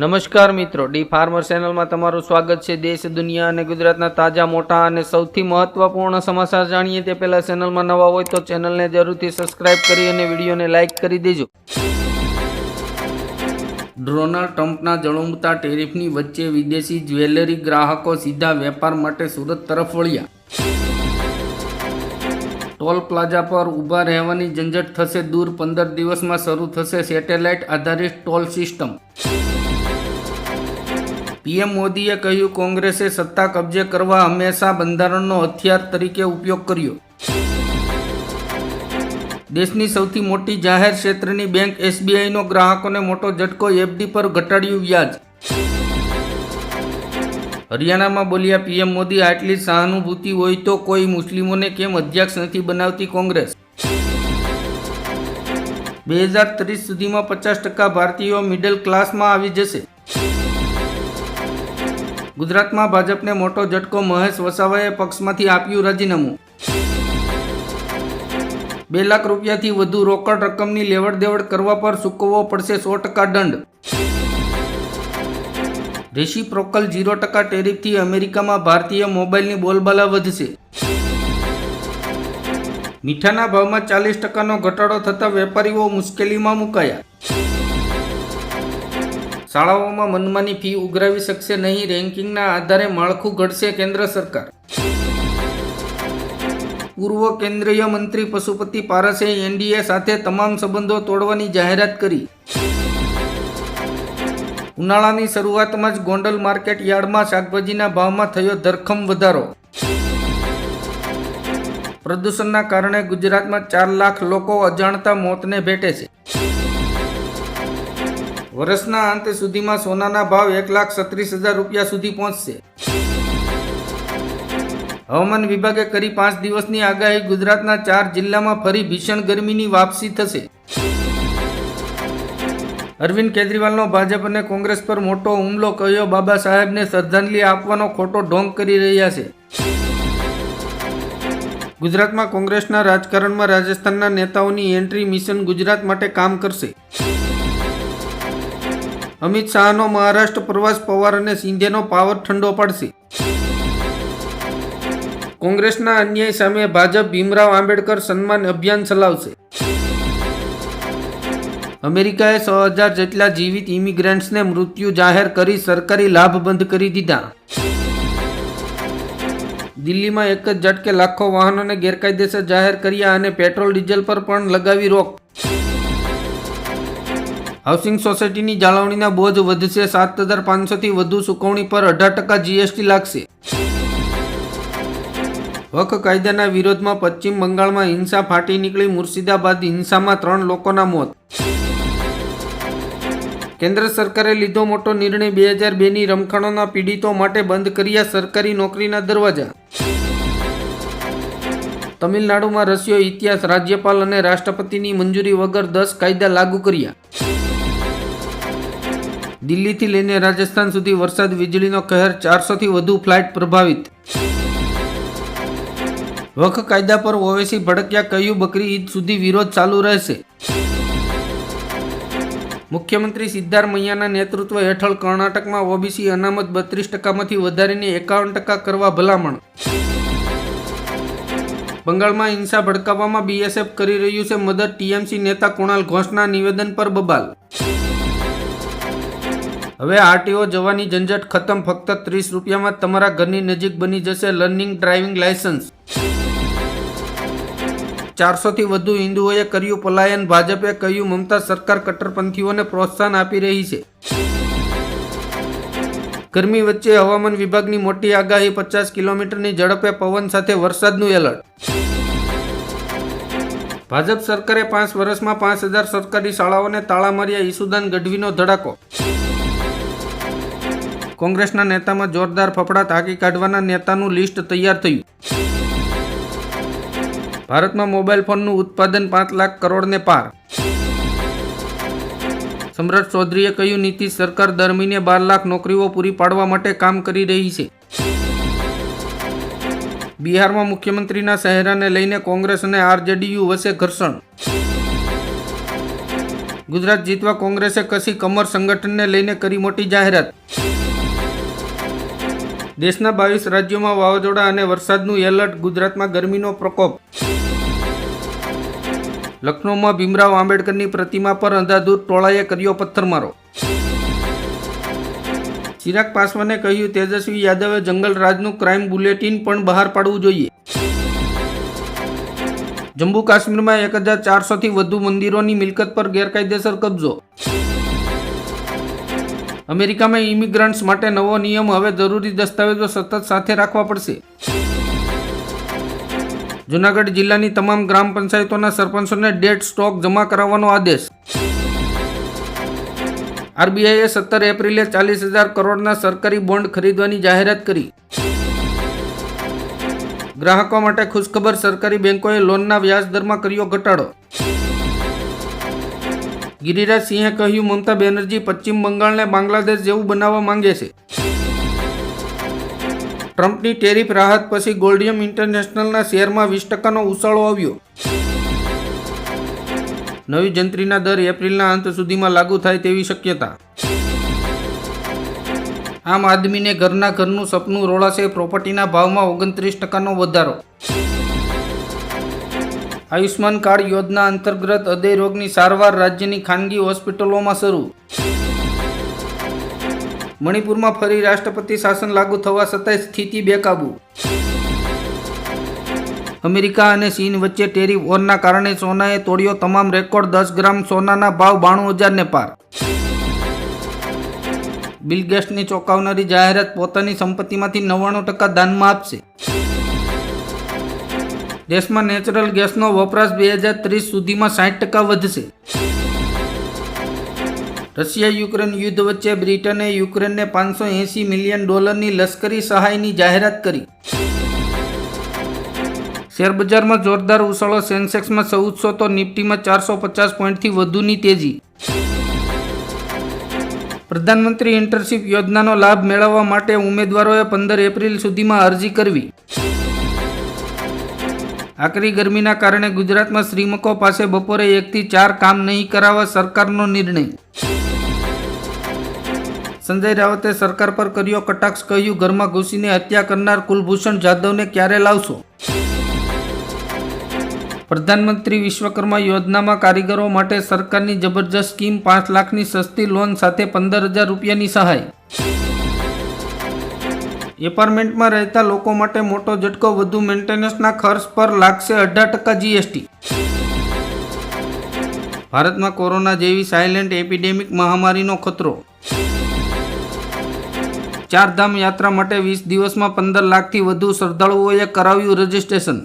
નમસ્કાર મિત્રો, D farmer ચેનલમાં તમારું સ્વાગત છે. દેશ, દુનિયા અને ગુજરાતના તાજા, મોટા અને સૌથી મહત્વપૂર્ણ સમાચાર જાણીએ તે પહેલા ચેનલમાં નવા હોય તો ચેનલને જરૂરથી સબસ્ક્રાઇબ કરી અને વિડીયોને લાઇક કરી દેજો. ડોનાલ્ડ ટ્રમ્પના જળુમતા ટેરિફની વચ્ચે વિદેશી જ્વેલરી ગ્રાહકો સીધા વેપાર માટે સુરત તરફ વળ્યા. ટોલ પ્લાઝા પર ઊભા રહેવાની ઝંઝટ થશે દૂર પંદર દિવસમાં શરૂ થશે સેટેલાઇટ આધારિત ટોલ સિસ્ટમ. પીએમ મોદીએ કહ્યું, કોંગ્રેસે સત્તા કબજે કરવા હંમેશા બંધારણનો હથિયાર તરીકે ઉપયોગ કર્યો. દેશની સૌથી મોટી જાહેર ક્ષેત્રની બેંક એસબીઆઈનો ગ્રાહકોને મોટો ઝટકો એફડી પર ઘટાડ્યું વ્યાજ. હરિયાણામાં બોલ્યા પીએમ મોદી, આટલી સહાનુભૂતિ હોય તો કોઈ મુસ્લિમોને કેમ અધ્યક્ષ નથી બનાવતી કોંગ્રેસ? બે હજાર ત્રીસ સુધીમાં પચાસ ટકા ભારતીયો મિડલ ક્લાસમાં આવી જશે. ગુજરાતમાં ભાજપને મોટો ઝટકો મહેશ વસાવાએ પક્ષમાંથી આપ્યું રાજીનામું. બે લાખ રૂપિયાથી વધુ રોકડ રકમની લેવડ દેવડ કરવા પર ચૂકવવો પડશે સો ટકા દંડ. રેસીપ્રોકલ ઝીરો ટકા ટેરિફથી અમેરિકામાં ભારતીય મોબાઈલની બોલબાલા વધશે. મીઠાના ભાવમાં ચાલીસ ટકાનો ઘટાડો થતાં વેપારીઓ મુશ્કેલીમાં મુકાયા. શાળાઓમાં મનમાની ફી ઉઘરાવી શકશે નહીં, રેન્કિંગના આધારે માળખું ઘડશે કેન્દ્ર સરકાર. પૂર્વ કેન્દ્રીય મંત્રી પશુપતિ પારસે એનડીએ સાથે તમામ સંબંધો તોડવાની જાહેરાત કરી. ઉનાળાની શરૂઆતમાં જ ગોંડલ માર્કેટ યાર્ડમાં શાકભાજીના ભાવમાં થયો ધરખમ વધારો. પ્રદૂષણના કારણે ગુજરાતમાં ચાર લાખ લોકો અજાણતા મોતને ભેટે છે. વર્ષના અંત સુધીમાં સોનાના ભાવ એક લાખ છત્રીસ હજાર રૂપિયા સુધી પહોંચશે. હવામાન વિભાગે કરી પાંચ દિવસની આગાહી ગુજરાતના ચાર જિલ્લામાં ફરી ભીષણ ગરમીની વાપસી થશે. અરવિંદ કેજરીવાલનો ભાજપ અને કોંગ્રેસ પર મોટો હુમલો કહ્યો બાબા સાહેબને શ્રદ્ધાંજલિ આપવાનો ખોટો ઢોંગ કરી રહ્યા છે. ગુજરાતમાં કોંગ્રેસના રાજકારણમાં રાજસ્થાનના નેતાઓની એન્ટ્રી મિશન ગુજરાત માટે કામ કરશે. અમિત શાહનો મહારાષ્ટ્ર પ્રવાસ પવાર અને સિંધેનો પાવર ઠંડો પડશે. કોંગ્રેસના અન્યાય સામે ભાજપ ભીમરાવ આંબેડકર સન્માન અભિયાન ચલાવશે. અમેરિકાએ સો હજાર જેટલા જીવિત ઇમિગ્રન્ટ્સને મૃત્યુ જાહેર કરી સરકારી લાભ બંધ કરી દીધા. દિલ્હીમાં એક જ ઝટકે લાખો વાહનોને ગેરકાયદેસર જાહેર કર્યા અને પેટ્રોલ ડીઝલ પર પણ લગાવી રોક. હાઉસિંગ સોસાયટીની જાળવણીના બોજ વધશે, સાત હજાર પાંચસોથી વધુ ચૂકવણી પર અઢાર ટકા જીએસટી લાગશે. વખ કાયદાના વિરોધમાં પશ્ચિમ બંગાળમાં હિંસા ફાટી નીકળી, મુર્શિદાબાદ હિંસામાં ત્રણ લોકોના મોત. કેન્દ્ર સરકારે લીધો મોટો નિર્ણય બે હજાર બેની રમખાણોના પીડિતો માટે બંધ કર્યા સરકારી નોકરીના દરવાજા. તમિલનાડુમાં રસ્યો ઇતિહાસ, રાજ્યપાલ અને રાષ્ટ્રપતિની મંજૂરી વગર દસ કાયદા લાગુ કર્યા. દિલ્હીથી લઈને રાજસ્થાન સુધી વરસાદ વીજળીનો કહેર ચારસોથી વધુ ફ્લાઇટ પ્રભાવિત. વખ કાયદા પર ઓવેસી ભડક્યા કહ્યું બકરી ઈદ સુધી વિરોધ ચાલુ રહેશે? મુખ્યમંત્રી સિદ્ધારમૈયાના નેતૃત્વ હેઠળ કર્ણાટકમાં ઓબીસી અનામત બત્રીસ ટકામાંથી વધારીને એકાવન ટકા કરવા ભલામણ. બંગાળમાં હિંસા ભડકાવવામાં બીએસએફ કરી રહ્યું છે મદદ ટીએમસી નેતા કુણાલ ઘોષના નિવેદન પર બબાલ. હવે આરટીઓ જવાની ઝંઝટ ખતમ, ફક્ત ત્રીસ રૂપિયામાં તમારા ઘરની નજીક બની જશે લર્નિંગ ડ્રાઇવિંગ લાયસન્સ ચારસોથી વધુ હિન્દુઓએ કર્યું પલાયન. ભાજપે કહ્યું, મમતા સરકાર કટ્ટરપંથીઓને પ્રોત્સાહન આપી રહી છે. ગરમી વચ્ચે હવામાન વિભાગની મોટી આગાહી, પચાસ કિલોમીટરની ઝડપે પવન સાથે વરસાદનું એલર્ટ. ભાજપ સરકારે પાંચ વર્ષમાં પાંચ હજાર સરકારી શાળાઓને તાળા માર્યા, ઈસુદાન ગઢવીનો ધડાકો. કોંગ્રેસના નેતામાં જોરદાર ફફડા તાકી કાઢવાના નેતાનું લિસ્ટ તૈયાર થયું. ભારતમાં મોબાઈલ ફોનનું ઉત્પાદન પાંચ લાખ કરોડને પાર. સમ્રાટ ચૌધરીએ કહ્યું નીતિશ સરકાર દર મહિને બાર લાખ નોકરીઓ પૂરી પાડવા માટે કામ કરી રહી છે. બિહારમાં મુખ્યમંત્રીના ચહેરાને લઈને કોંગ્રેસ અને આરજેડીયુ વચ્ચે ઘર્ષણ. ગુજરાત જીતવા કોંગ્રેસે કસી કમર સંગઠનને લઈને કરી મોટી જાહેરાત. દેશના બાવીસ રાજ્યોમાં વાવાઝોડા અને વરસાદનું એલર્ટ, ગુજરાતમાં ગરમીનો પ્રકોપ. લખનૌમાં ભીમરાવ આંબેડકરની પ્રતિમા પર અંધાધૂર ટોળાએ કર્યો પથ્થરમારો. ચિરાગ પાસવાને કહ્યું, તેજસ્વી યાદવે જંગલ રાજનું ક્રાઇમ બુલેટિન પણ બહાર પાડવું જોઈએ. જમ્મુ કાશ્મીરમાં એક હજાર ચારસોથી વધુ મંદિરોની મિલકત પર ગેરકાયદેસર કબજો. અમેરિકામાં ઇમિગ્રન્ટ્સ માટે નવો નિયમ હવે જરૂરી દસ્તાવેજો સતત સાથે રાખવા પડશે. જુનાગઢ જિલ્લાની તમામ ગ્રામ પંચાયતોના સરપંચોને ડેટ સ્ટોક જમા કરાવવાનો આદેશ. આરબીઆઈએ સત્તર એપ્રિલે ચાલીસ હજાર કરોડના સરકારી બોન્ડ ખરીદવાની જાહેરાત કરી. ગ્રાહકો માટે ખુશખબર સરકારી બેંકોએ લોનના વ્યાજ દરમાં કર્યો ઘટાડો. ગિરિરાજ સિંહે કહ્યું, મમતા બેનર્જી પશ્ચિમ બંગાળને બાંગ્લાદેશ જેવું બનાવવા માંગે છે. ટ્રમ્પની ટેરિફ રાહત પછી ગોલ્ડિયમ ઇન્ટરનેશનલના શેરમાં વીસ ટકાનો ઉછાળો આવ્યો. નવી જંત્રીના દર એપ્રિલના અંત સુધીમાં લાગુ થાય તેવી શક્યતા. આમ આદમીને ઘરના ઘરનું સપનું રોળાશે, પ્રોપર્ટીના ભાવમાં ઓગણત્રીસ ટકાનો વધારો. આયુષ્માન કાર્ડ યોજના અંતર્ગત હૃદય રોગની સારવાર રાજ્યની ખાનગી હોસ્પિટલોમાં શરૂ. મણિપુરમાં ફરી રાષ્ટ્રપતિ શાસન લાગુ થવા છતાંય સ્થિતિ બેકાબુ. અમેરિકા અને ચીન વચ્ચે ટેરિફ વોરના કારણે સોનાએ તોડ્યો તમામ રેકોર્ડ દસ ગ્રામ સોનાના ભાવ બાણું હજારને પાર. બિલ ગેટ્સની ચોંકાવનારી જાહેરાત પોતાની સંપત્તિમાંથી નવ્વાણું ટકા દાનમાં આપશે. દેશમાં નેચરલ ગેસનો વપરાશ બે હજાર ત્રીસ સુધીમાં સાઠ ટકા વધશે. રશિયા યુક્રેન યુદ્ધ વચ્ચે બ્રિટને યુક્રેનને પાંચસો એંસી મિલિયન ડોલરની લશ્કરી સહાયની જાહેરાત કરી. શેરબજારમાં જોરદાર ઉછાળો સેન્સેક્સમાં ચૌદસો તો નિફ્ટીમાં ચારસો પચાસ પોઈન્ટથી વધુની તેજી. પ્રધાનમંત્રી ઇન્ટર્નશીપ યોજનાનો લાભ મેળવવા માટે ઉમેદવારોએ પંદર એપ્રિલ સુધીમાં અરજી કરવી. આકરી ગરમીના કારણે ગુજરાતમાં શ્રીમકો પાસે બપોરે એકથી ચાર કામ નહીં કરાવવા સરકારનો નિર્ણય. સંજય રાવતે સરકાર પર કર્યો કટાક્ષ, કહ્યું, ઘરમાં ઘૂસીને હત્યા કરનાર કુલભૂષણ જાધવને ક્યારે લાવશો? પ્રધાનમંત્રી વિશ્વકર્મા યોજનામાં કારીગરો માટે સરકારની જબરજસ્ત સ્કીમ પાંચ લાખની સસ્તી લોન સાથે પંદર હજાર રૂપિયાની સહાય. એપાર્ટમેન્ટમાં રહેતા લોકો માટે મોટો ઝટકો વધુ મેન્ટેનન્સના ખર્ચ પર લાગશે અઢાર ટકા જીએસટી. ભારતમાં કોરોના જેવી સાયલેન્ટ એપિડેમિક મહામારીનો ખતરો. ચારધામ યાત્રા માટે વીસ દિવસમાં પંદર લાખથી વધુ શ્રદ્ધાળુઓએ કરાવ્યું રજીસ્ટ્રેશન.